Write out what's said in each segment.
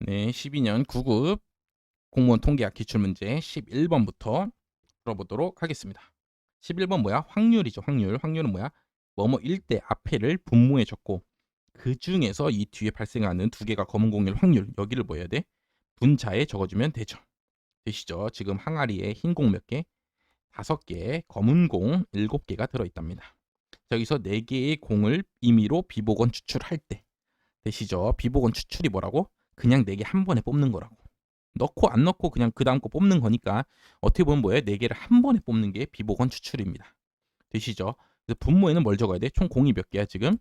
네, 12년 9급 공무원 통계학 기출문제 11번부터 풀어보도록 하겠습니다. 11번 뭐야? 확률이죠. 확률. 확률은 뭐야? 뭐뭐 일대 앞에를 분모에 적고 그 중에서 이 뒤에 발생하는 두 개가 검은 공일 확률 여기를 뭐 해야 돼? 분자에 적어주면 되죠. 되시죠? 지금 항아리에 흰 공 몇 개? 다섯 개, 검은 공 일곱 개가 들어있답니다. 자, 여기서 네 개의 공을 임의로 비복원 추출할 때 되시죠? 비복원 추출이 뭐라고? 그냥 네개한 번에 뽑는 거라고. 넣고 안 넣고 그냥 그 다음 거 뽑는 거니까 어떻게 보면 뭐예요? 네 개를 한 번에 뽑는 게 비복원 추출입니다. 되시죠? 그래서 분모에는 뭘 적어야 돼? 총 공이 몇 개야 지금?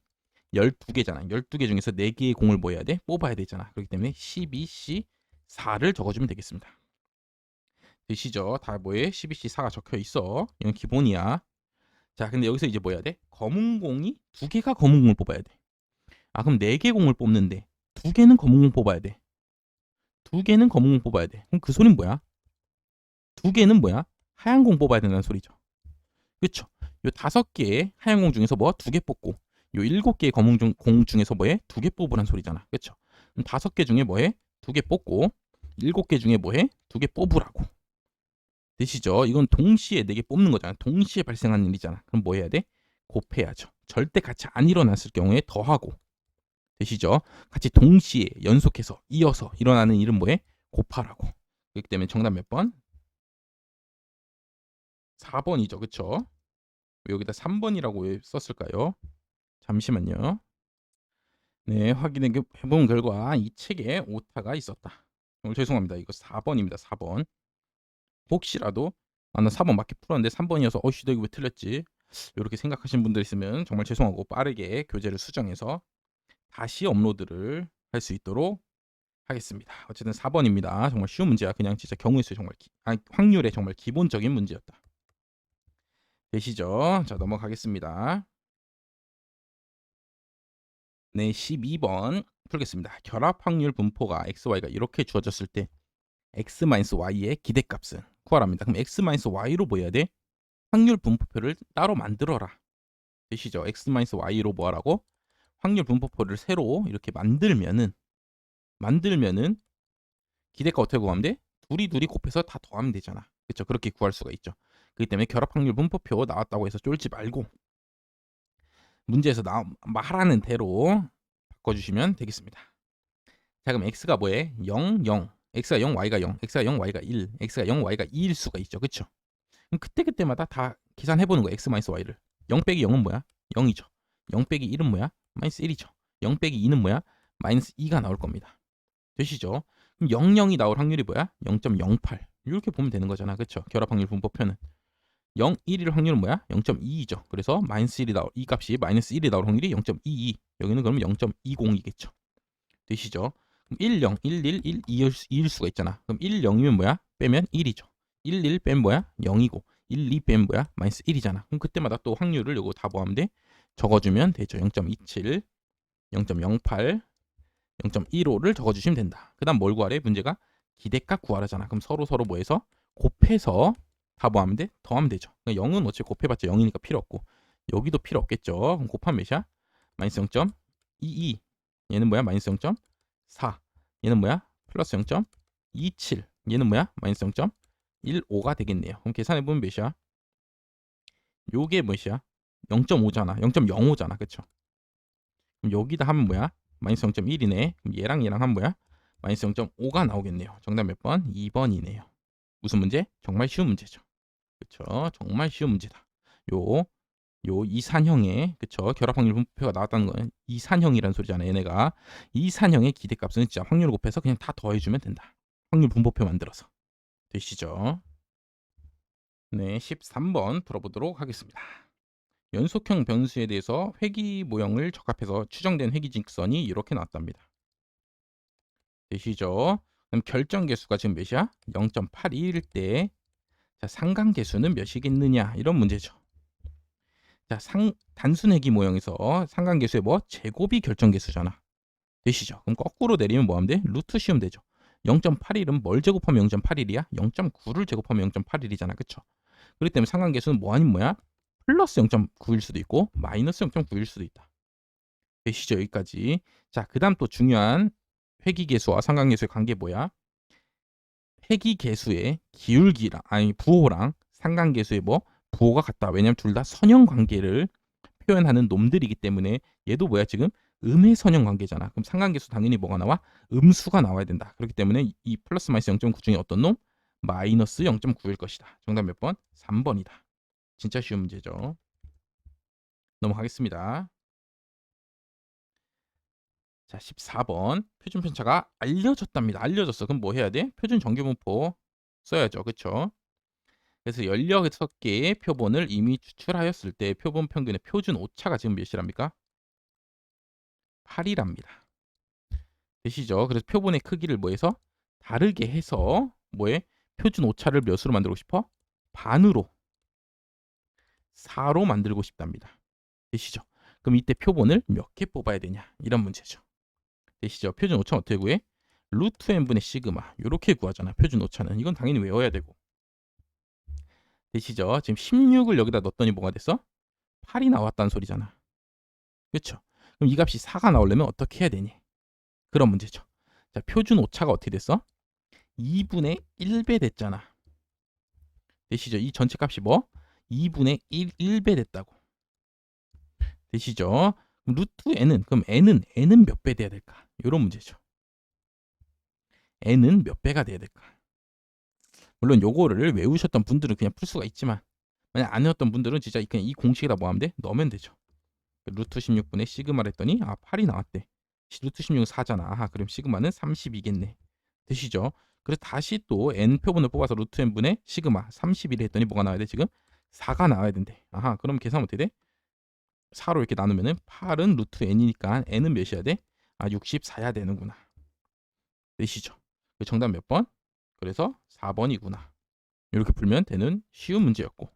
12개잖아. 12개 중에서 4개의 공을 뭐 해야 돼? 뽑아야 되잖아. 그렇기 때문에 12C 4를 적어주면 되겠습니다. 되시죠? 다 뭐에 12C 4가 적혀 있어. 이건 기본이야. 자, 근데 여기서 이제 뭐 해야 돼? 검은 공이 두 개가 검은 공을 뽑아야 돼. 아, 그럼 4개 공을 뽑는데 두 개는 검은 공 뽑아야 돼. 두 개는 검은 공 뽑아야 돼. 그럼 그 소린 뭐야? 두 개는 뭐야? 하얀 공 뽑아야 된다는 소리죠. 그렇죠? 요 다섯 개의 하얀 공 중에서 뭐 두 개 뽑고 요 일곱 개의 검은 중, 공 중에서 뭐해? 두 개 뽑으란 소리잖아. 그렇죠? 그럼 다섯 개 중에 뭐해? 두 개 뽑고 일곱 개 중에 뭐해? 두 개 뽑으라고. 되시죠? 이건 동시에 네 개 뽑는 거잖아. 동시에 발생하는 일이잖아. 그럼 뭐 해야 돼? 곱해야죠. 절대 같이 안 일어났을 경우에 더하고. 되시죠? 같이 동시에 연속해서 이어서 일어나는 일은 뭐해? 곱하라고. 그렇기 때문에 정답 몇 번? 4번이죠. 그쵸? 왜 여기다 3번이라고 왜 썼을까요? 잠시만요. 네, 확인해 본 결과 이 책에 오타가 있었다. 오늘 죄송합니다. 이거 4번입니다. 4번. 혹시라도 아, 나 4번 맞게 풀었는데 3번이어서 어씨 너 이거 왜 틀렸지? 이렇게 생각하신 분들 있으면 정말 죄송하고 빠르게 교재를 수정해서 다시 업로드를 할 수 있도록 하겠습니다. 어쨌든 4번입니다. 정말 쉬운 문제야. 그냥 진짜 경우의 수 정말 기, 아니, 확률의 정말 기본적인 문제였다. 되시죠? 자, 넘어가겠습니다. 네, 12번 풀겠습니다. 결합 확률 분포가 xy가 이렇게 주어졌을 때 x-y의 기대값은 구하랍니다. 그럼 x-y로 뭐 해야 돼? 확률 분포표를 따로 만들어라. 되시죠? x-y로 뭐 하라고? 확률 분포표를 새로 이렇게 만들면은 만들면은 기대가 어떻게 구하면 돼? 둘이 둘이 곱해서 다 더하면 되잖아. 그렇죠? 그렇게 구할 수가 있죠. 그렇기 때문에 결합 확률 분포표 나왔다고 해서 쫄지 말고 문제에서 나 말하는 대로 바꿔주시면 되겠습니다. 자 그럼 x가 뭐해? 0, 0. x가 0, y가 0, x가 0, y가 1, x가 0, y가 2일 수가 있죠. 그렇죠? 그럼 그때그때마다 다 계산해보는 거야. x 마이너스 y를. 0 빼기 0은 뭐야? 0이죠. 0 빼기 1은 뭐야? 마이너스 1이죠. 0 빼기 2는 뭐야? 마이너스 2가 나올 겁니다. 되시죠? 그럼 0, 0이 나올 확률이 뭐야? 0.08. 이렇게 보면 되는 거잖아. 그렇죠? 결합 확률 분포표는. 0, 1일 확률은 뭐야? 0.22죠. 그래서 마이너스 1이 나올 이 값이 마이너스 1이 나올 확률이 0.22. 여기는 그러면 0.20이겠죠. 되시죠? 그럼 1, 0, 1, 1, 1, 2일, 2일 수가 있잖아. 그럼 1, 0이면 뭐야? 빼면 1이죠. 1, 1 빼면 뭐야? 0이고 1, 2 빼면 뭐야? 마이너스 1이잖아. 그럼 그때마다 또 확률을 요거 다 뭐하면 돼? 적어주면 되죠. 0.27, 0.08, 0.15를 적어주시면 된다. 그 다음 뭘 구하래? 문제가 기대값 구하라잖아. 그럼 서로 서로 뭐해서 곱해서 다 뭐하면 돼? 더하면 되죠. 그러니까 0은 어차피 곱해봤자 0이니까 필요 없고 여기도 필요 없겠죠. 그럼 곱하면 몇이야? 마이너스 0.22 얘는 뭐야? 마이너스 0.4 얘는 뭐야? 플러스 0.27 얘는 뭐야? 마이너스 0.15가 되겠네요. 그럼 계산해보면 몇이야? 요게 몇이야? 0.5잖아. 0.05잖아. 그쵸? 그럼 여기다 하면 뭐야? 마이너스 0.1이네. 그럼 얘랑 얘랑 하면 뭐야? 마이너스 0.5가 나오겠네요. 정답 몇 번? 2번이네요. 무슨 문제? 정말 쉬운 문제죠. 그쵸? 정말 쉬운 문제다. 요, 요 이산형의, 그쵸? 결합 확률 분포가 나왔다는 거는 이산형이라는 소리잖아. 얘네가. 이산형의 기대값은 진짜 확률을 곱해서 그냥 다 더해주면 된다. 확률 분포표 만들어서. 되시죠? 네, 13번 풀어보도록 하겠습니다. 연속형 변수에 대해서 회기 모형을 적합해서 추정된 회기 직선이 이렇게 나왔답니다. 되시죠? 그럼 결정 개수가 지금 몇이야? 0.81일 때 자, 상관 개수는 몇이겠느냐? 이런 문제죠. 자, 상 단순 회기 모형에서 상관 개수의 뭐 제곱이 결정 개수잖아. 되시죠? 그럼 거꾸로 내리면 뭐 하면 돼? 루트 씌우면 되죠. 0.81은 뭘 제곱하면 0.81이야? 0.9를 제곱하면 0.81이잖아. 그쵸? 그렇기 때문에 상관 개수는 뭐 아닌 뭐야? 플러스 0.9일 수도 있고 마이너스 0.9일 수도 있다. 되시죠? 여기까지. 자, 그 다음 또 중요한 회기계수와 상관계수의 관계 뭐야? 회기계수의 기울기랑 아니 부호랑 상관계수의 뭐 부호가 같다. 왜냐면 둘 다 선형 관계를 표현하는 놈들이기 때문에 얘도 뭐야 지금 음의 선형 관계잖아. 그럼 상관계수 당연히 뭐가 나와? 음수가 나와야 된다. 그렇기 때문에 이 플러스 마이너스 0.9 중에 어떤 놈? 마이너스 0.9일 것이다. 정답 몇 번? 3번이다. 진짜 쉬운 문제죠. 넘어가겠습니다. 자, 14번. 표준 편차가 알려졌답니다. 알려졌어. 그럼 뭐 해야 돼? 표준 정규분포 써야죠. 그쵸? 그래서 16개의 표본을 이미 추출하였을 때 표본 평균의 표준 오차가 지금 몇이랍니까? 8이랍니다. 되시죠? 그래서 표본의 크기를 뭐해서 다르게 해서 뭐에 표준 오차를 몇으로 만들고 싶어? 반으로 4로 만들고 싶답니다. 되시죠? 그럼 이때 표본을 몇 개 뽑아야 되냐? 이런 문제죠. 되시죠? 표준 오차 어떻게 구해? 루트 n분의 시그마 이렇게 구하잖아. 표준 오차는 이건 당연히 외워야 되고 되시죠? 지금 16을 여기다 넣었더니 뭐가 됐어? 8이 나왔다는 소리잖아. 그렇죠? 그럼 이 값이 4가 나오려면 어떻게 해야 되니? 그런 문제죠. 자, 표준 오차가 어떻게 됐어? 2분의 1배 됐잖아. 되시죠? 이 전체 값이 뭐? 2분의 1, 1배 됐다고. 되시죠? 루트 n은 그럼 n은 n은 몇 배 돼야 될까? 이런 문제죠. n은 몇 배가 돼야 될까? 물론 요거를 외우셨던 분들은 그냥 풀 수가 있지만 만약 안 외웠던 분들은 진짜 그냥 이 공식에다 뭐 하면 돼? 넣으면 되죠. 루트 16분의 시그마를 했더니 아 8이 나왔대. 루트 16은 4잖아. 아하 그럼 시그마는 32겠네. 되시죠? 그래서 다시 또 n 표본을 뽑아서 루트 n분의 시그마 31을 했더니 뭐가 나와야 돼 지금? 4가 나와야 된대. 아하 그럼 계산 어떻게 돼? 4로 이렇게 나누면은 8은 루트 n이니까 n은 몇이야 돼? 아 64야 되는구나. 되시죠? 그 정답 몇 번? 그래서 4번이구나. 이렇게 풀면 되는 쉬운 문제였고.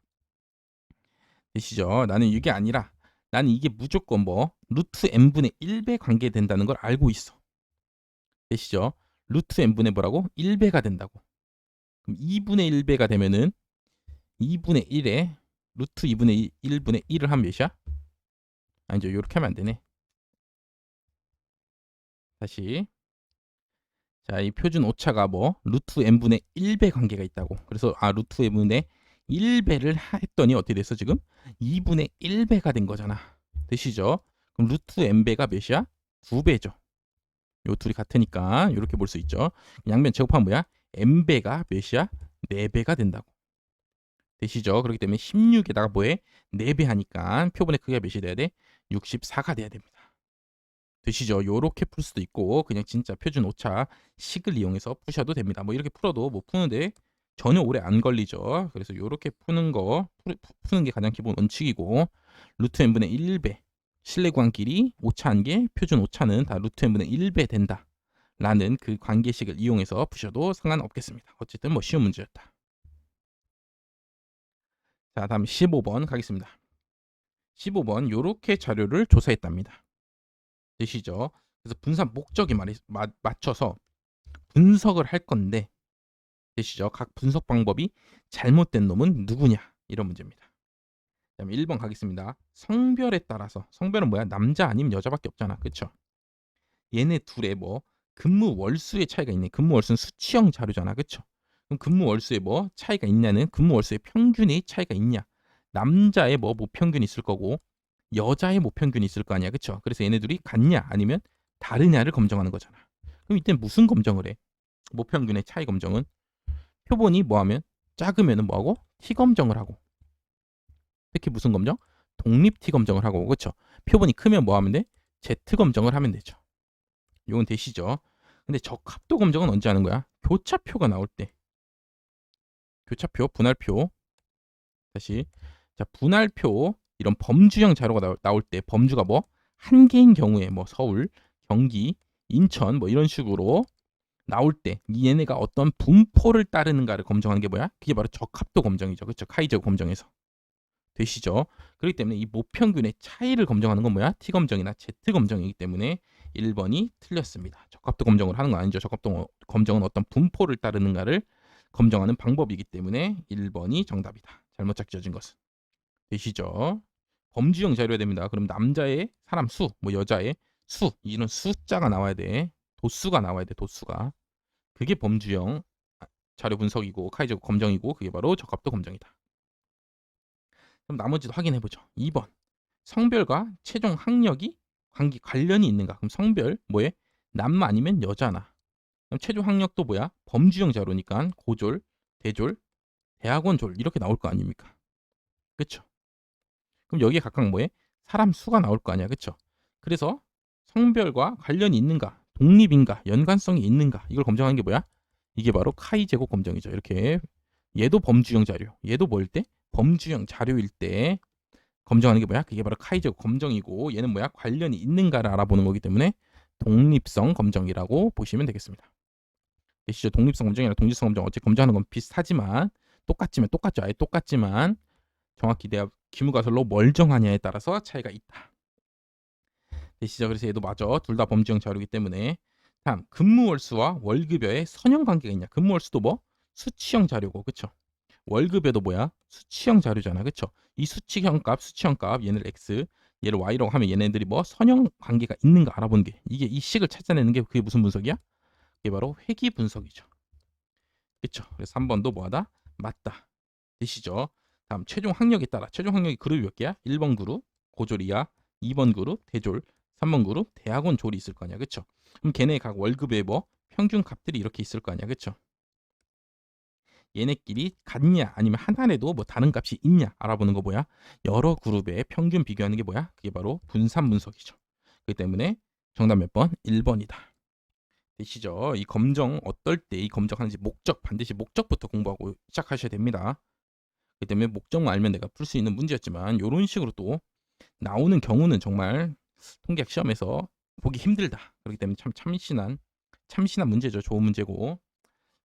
되시죠? 나는 이게 아니라 나는 이게 무조건 뭐 루트 n분의 1배 관계된다는 걸 알고 있어. 되시죠? 루트 n분의 뭐라고? 1배가 된다고. 그럼 2분의 1배가 되면은 2분의 1에 루트 2분의 1, 1분의 1을 한 몇이야? 아니죠. 이렇게 하면 안 되네. 다시 자, 이 표준 오차가 뭐 루트 n분의 1배 관계가 있다고. 그래서 아 루트 n분의 1배를 했더니 어떻게 됐어 지금? 2분의 1배가 된 거잖아. 되시죠? 그럼 루트 n배가 몇이야? 2배죠. 요 둘이 같으니까 이렇게 볼 수 있죠. 양변 제곱하면 뭐야? n배가 몇이야? 4배가 된다고. 되시죠? 그렇기 때문에 16에다가 뭐해? 4배 하니까 표본의 크기가 몇이 돼야 돼? 64가 돼야 됩니다. 되시죠? 요렇게 풀 수도 있고 그냥 진짜 표준 오차 식을 이용해서 푸셔도 됩니다. 뭐 이렇게 풀어도 뭐 푸는데 전혀 오래 안 걸리죠. 그래서 요렇게 푸는 거 푸, 푸는 게 가장 기본 원칙이고 루트 n분의 1배 실내 구간끼리 오차 한 개, 표준 오차는 다 루트 n분의 1배 된다. 라는 그 관계식을 이용해서 푸셔도 상관없겠습니다. 어쨌든 뭐 쉬운 문제였다. 자, 다음 15번 가겠습니다. 15번 요렇게 자료를 조사했답니다. 되시죠? 그래서 분산 목적에 말이, 마, 맞춰서 분석을 할 건데 되시죠? 각 분석 방법이 잘못된 놈은 누구냐? 이런 문제입니다. 다음 1번 가겠습니다. 성별에 따라서 성별은 뭐야? 남자 아니면 여자밖에 없잖아. 그쵸? 얘네 둘의 뭐 근무 월수의 차이가 있네. 근무 월수는 수치형 자료잖아. 그쵸? 그럼 근무 월수에 뭐 차이가 있냐는 근무 월수의 평균의 차이가 있냐? 남자의 뭐 모평균이 있을 거고 여자의 모평균이 있을 거 아니야. 그쵸? 그래서 얘네들이 같냐 아니면 다르냐를 검정하는 거잖아. 그럼 이때 무슨 검정을 해? 모평균의 차이 검정은 표본이 뭐하면 작으면은 뭐하고 T 검정을 하고 특히 무슨 검정? 독립 T 검정을 하고 그쵸? 표본이 크면 뭐하면 돼? Z 검정을 하면 되죠. 이건 되시죠? 근데 적합도 검정은 언제 하는 거야? 교차표가 나올 때. 교차표, 분할표. 다시. 자, 분할표 이런 범주형 자료가 나올 때 범주가 뭐 한 개인 경우에 뭐 서울, 경기, 인천 뭐 이런 식으로 나올 때 얘네가 어떤 분포를 따르는가를 검정하는 게 뭐야? 그게 바로 적합도 검정이죠. 그렇죠? 카이저 검정에서. 되시죠? 그렇기 때문에 이 모평균의 차이를 검정하는 건 뭐야? T 검정이나 Z 검정이기 때문에 1번이 틀렸습니다. 적합도 검정을 하는 거 아니죠. 적합도 검정은 어떤 분포를 따르는가를 검정하는 방법이기 때문에 1번이 정답이다. 잘못 작지어진 것은. 되시죠? 범주형 자료야 됩니다. 그럼 남자의 사람 수, 뭐 여자의 수, 이런 숫자가 나와야 돼. 도수가 나와야 돼. 도수가. 그게 범주형 아, 자료 분석이고 카이제곱 검정이고 그게 바로 적합도 검정이다. 그럼 나머지도 확인해 보죠. 2번. 성별과 최종 학력이 관계 관련이 있는가? 그럼 성별 뭐에? 남마 아니면 여자나. 그럼 최종 학력도 뭐야? 범주형 자료니까 고졸, 대졸, 대학원 졸 이렇게 나올 거 아닙니까? 그쵸? 그럼 여기에 각각 뭐에? 사람 수가 나올 거 아니야. 그쵸? 그래서 성별과 관련이 있는가? 독립인가? 연관성이 있는가? 이걸 검증하는 게 뭐야? 이게 바로 카이 제곱 검정이죠. 이렇게 얘도 범주형 자료. 얘도 뭘 때? 범주형 자료일 때 검증하는 게 뭐야? 그게 바로 카이 제곱 검정이고 얘는 뭐야? 관련이 있는가를 알아보는 거기 때문에 독립성 검정이라고 보시면 되겠습니다. 계시죠? 독립성 검정이랑 독립성 검정 어째 검증하는 건 비슷하지만 똑같지만 똑같죠. 아예 똑같지만 정확히 내가 기무가설로 뭘 정하냐에 따라서 차이가 있다. 되시죠? 그래서 얘도 맞아. 둘 다 범주형 자료이기 때문에 다음 근무월수와 월급여의 선형 관계가 있냐? 근무월수도 뭐 수치형 자료고, 그쵸? 월급여도 뭐야? 수치형 자료잖아, 그쵸? 이 수치형 값, 수치형 값, 얘를 x, 얘를 y라고 하면 얘네들이 뭐 선형 관계가 있는가 알아보는 게 이게 이 식을 찾아내는 게 그게 무슨 분석이야? 그게 바로 회귀 분석이죠. 그쵸? 그래서 3번도 뭐하다? 맞다. 되시죠? 다음 최종 학력에 따라 최종 학력이 그룹이 몇 개야? 1번 그룹 고졸이야. 2번 그룹 대졸, 3번 그룹 대학원 졸이 있을 거 아니야. 그쵸? 그럼 걔네 각 월급의 뭐 평균 값들이 이렇게 있을 거 아니야. 그쵸? 얘네끼리 같냐 아니면 하나에도 뭐 다른 값이 있냐 알아보는 거 뭐야? 여러 그룹의 평균 비교하는 게 뭐야? 그게 바로 분산 분석이죠. 그렇기 때문에 정답 몇 번? 1번이다. 되시죠? 이 검정 어떨 때 이 검정하는지 목적 반드시 목적부터 공부하고 시작하셔야 됩니다. 그렇기 때문에 목적만 알면 내가 풀 수 있는 문제였지만 이런 식으로 또 나오는 경우는 정말 통계학 시험에서 보기 힘들다. 그렇기 때문에 참 참신한 참신한 문제죠. 좋은 문제고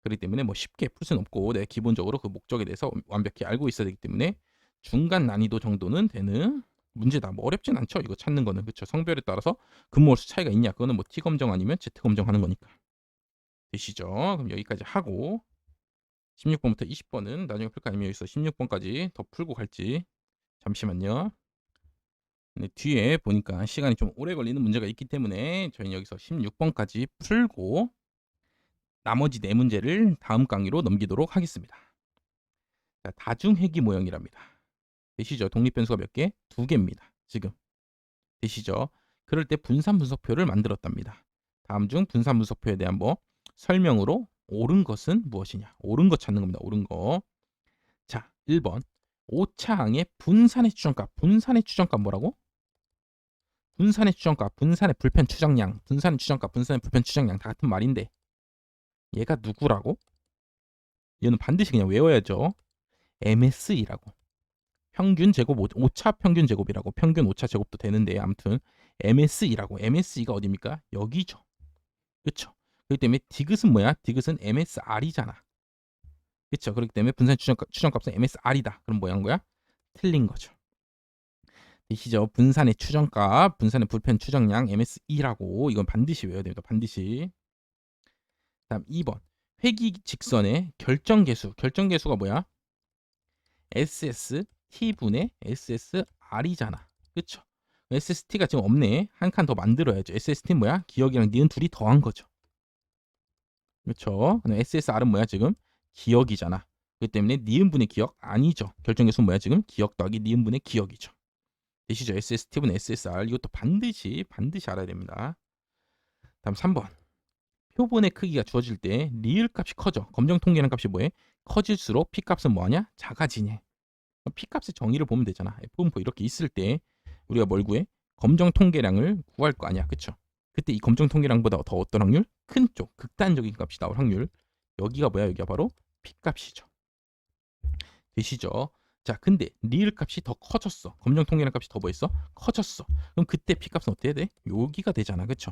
그렇기 때문에 뭐 쉽게 풀 수는 없고 내 기본적으로 그 목적에 대해서 완벽히 알고 있어야 되기 때문에 중간 난이도 정도는 되는 문제다. 뭐 어렵진 않죠. 이거 찾는 거는 그렇죠. 성별에 따라서 근무 월수 차이가 있냐? 그거는 뭐 T 검정 아니면 Z 검정 하는 거니까. 되시죠? 그럼 여기까지 하고 16번부터 20번은 나중에 풀까 아니면 여기서 16번까지 더 풀고 갈지 잠시만요. 네, 뒤에 보니까 시간이 좀 오래 걸리는 문제가 있기 때문에 저희는 여기서 16번까지 풀고 나머지 네 문제를 다음 강의로 넘기도록 하겠습니다. 자, 다중회귀 모형이랍니다. 되시죠? 독립변수가 몇 개? 두 개입니다. 지금. 되시죠? 그럴 때 분산 분석표를 만들었답니다. 다음 중 분산 분석표에 대한 뭐 설명으로 옳은 것은 무엇이냐? 옳은 것 찾는 겁니다. 옳은 거. 자, 1번. 오차항의 분산의 추정값. 분산의 추정값 뭐라고? 분산의 추정값, 분산의 불편 추정량, 분산의 추정값, 분산의 불편 추정량 다 같은 말인데 얘가 누구라고? 얘는 반드시 그냥 외워야죠. MS이라고. 평균 제곱 오- 오차 평균 제곱이라고 평균 오차 제곱도 되는데 아무튼 MS이라고 MSE가 어디입니까? 여기죠. 그쵸? 그렇기 때문에 디귿은 뭐야? 디귿은 MSR이잖아. 그쵸? 그렇기 때문에 분산 추정, 추정값은 MSR이다. 그럼 뭐야 거야? 틀린 거죠. 되시죠? 분산의 추정값, 분산의 불편 추정량 MSE라고 이건 반드시 외워야 됩니다. 반드시. 다음 2번. 회기 직선의 결정계수. 결정계수가 뭐야? SS T분의 SSR이잖아. 그쵸? SST가 지금 없네. 한 칸 더 만들어야죠. SST는 뭐야? 기억이랑 니은 둘이 더한 거죠. 그쵸? SSR은 뭐야 지금? 기억이잖아. 그렇기 때문에 니은분의 기억 아니죠. 결정계수는 뭐야 지금? 기억 더하기 니은분의 기억이죠. 되시죠? SST분 SSR 이것도 반드시 반드시 알아야 됩니다. 다음 3번. 표본의 크기가 주어질 때 리을 값이 커져. 검정 통계량 값이 뭐해? 커질수록 p 값은 뭐하냐? 작아지네. P 값의 정의를 보면 되잖아. F분포 이렇게 있을 때 우리가 뭘 구해? 검정 통계량을 구할 거 아니야. 그쵸? 그때 이 검정 통계량보다 더 어떤 확률? 큰 쪽, 극단적인 값이 나올 확률. 여기가 뭐야? 여기가 바로 p 값이죠. 되시죠? 자, 근데 리을 값이 더 커졌어. 검정 통계량 값이 더뭐 있어? 커졌어. 그럼 그때 p 값은 어떻게 돼? 여기가 되잖아. 그쵸?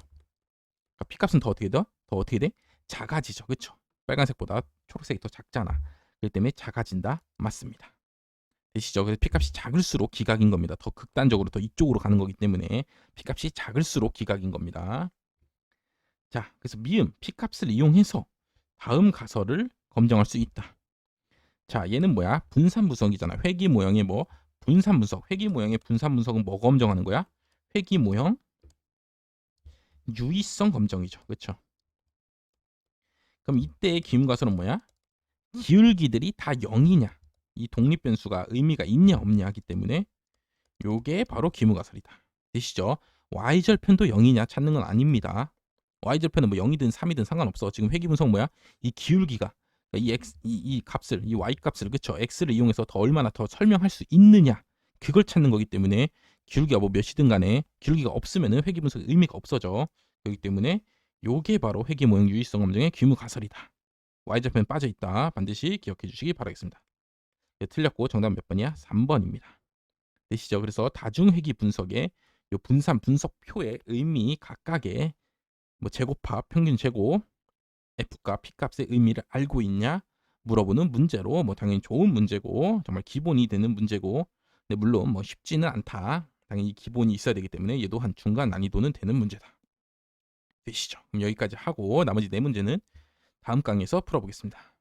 그러니까 p 값은 더 어떻게 돼? 더 어떻게 돼? 작아지죠. 그쵸? 빨간색보다 초록색이 더 작잖아. 그렇기 때문에 작아진다. 맞습니다. 되시죠? 그래서 p 값이 작을수록 기각인 겁니다. 더 극단적으로 더 이쪽으로 가는 거기 때문에 p 값이 작을수록 기각인 겁니다. 자, 그래서 미음 p 값을 이용해서 다음 가설을 검증할 수 있다. 자, 얘는 뭐야? 분산 분석이잖아. 회귀 모형의 뭐 분산 분석. 회귀 모형의 분산 분석은 뭐 검증하는 거야? 회귀 모형 유의성 검정이죠. 그렇죠? 그럼 이때의 기울가설은 뭐야? 기울기들이 다 0이냐? 이 독립 변수가 의미가 있냐 없냐 하기 때문에 요게 바로 기울가설이다. 되시죠? y절편도 0이냐 찾는 건 아닙니다. y절편은 뭐 0이든 3이든 상관없어. 지금 회귀 분석 뭐야? 이 기울기가 그러니까 이 x 이, 이 값을 이 y 값을 그쵸? x를 이용해서 더 얼마나 더 설명할 수 있느냐 그걸 찾는 거기 때문에 기울기가 뭐 몇이든 간에 기울기가 없으면은 회귀 분석 의미가 없어져. 그렇기 때문에 요게 바로 회귀 모형 유의성 검증의 규모 가설이다. y절편 빠져 있다. 반드시 기억해 주시기 바라겠습니다. 네, 틀렸고 정답 몇 번이야? 3번입니다. 되시죠? 그래서 다중 회귀 분석의 요 분산 분석표의 의미 각각의 뭐 제곱합, 평균 제곱, f값, p값의 의미를 알고 있냐 물어보는 문제로 뭐 당연히 좋은 문제고 정말 기본이 되는 문제고 근데 물론 뭐 쉽지는 않다. 당연히 기본이 있어야 되기 때문에 얘도 한 중간 난이도는 되는 문제다. 되시죠? 그럼 여기까지 하고 나머지 네 문제는 다음 강의에서 풀어보겠습니다.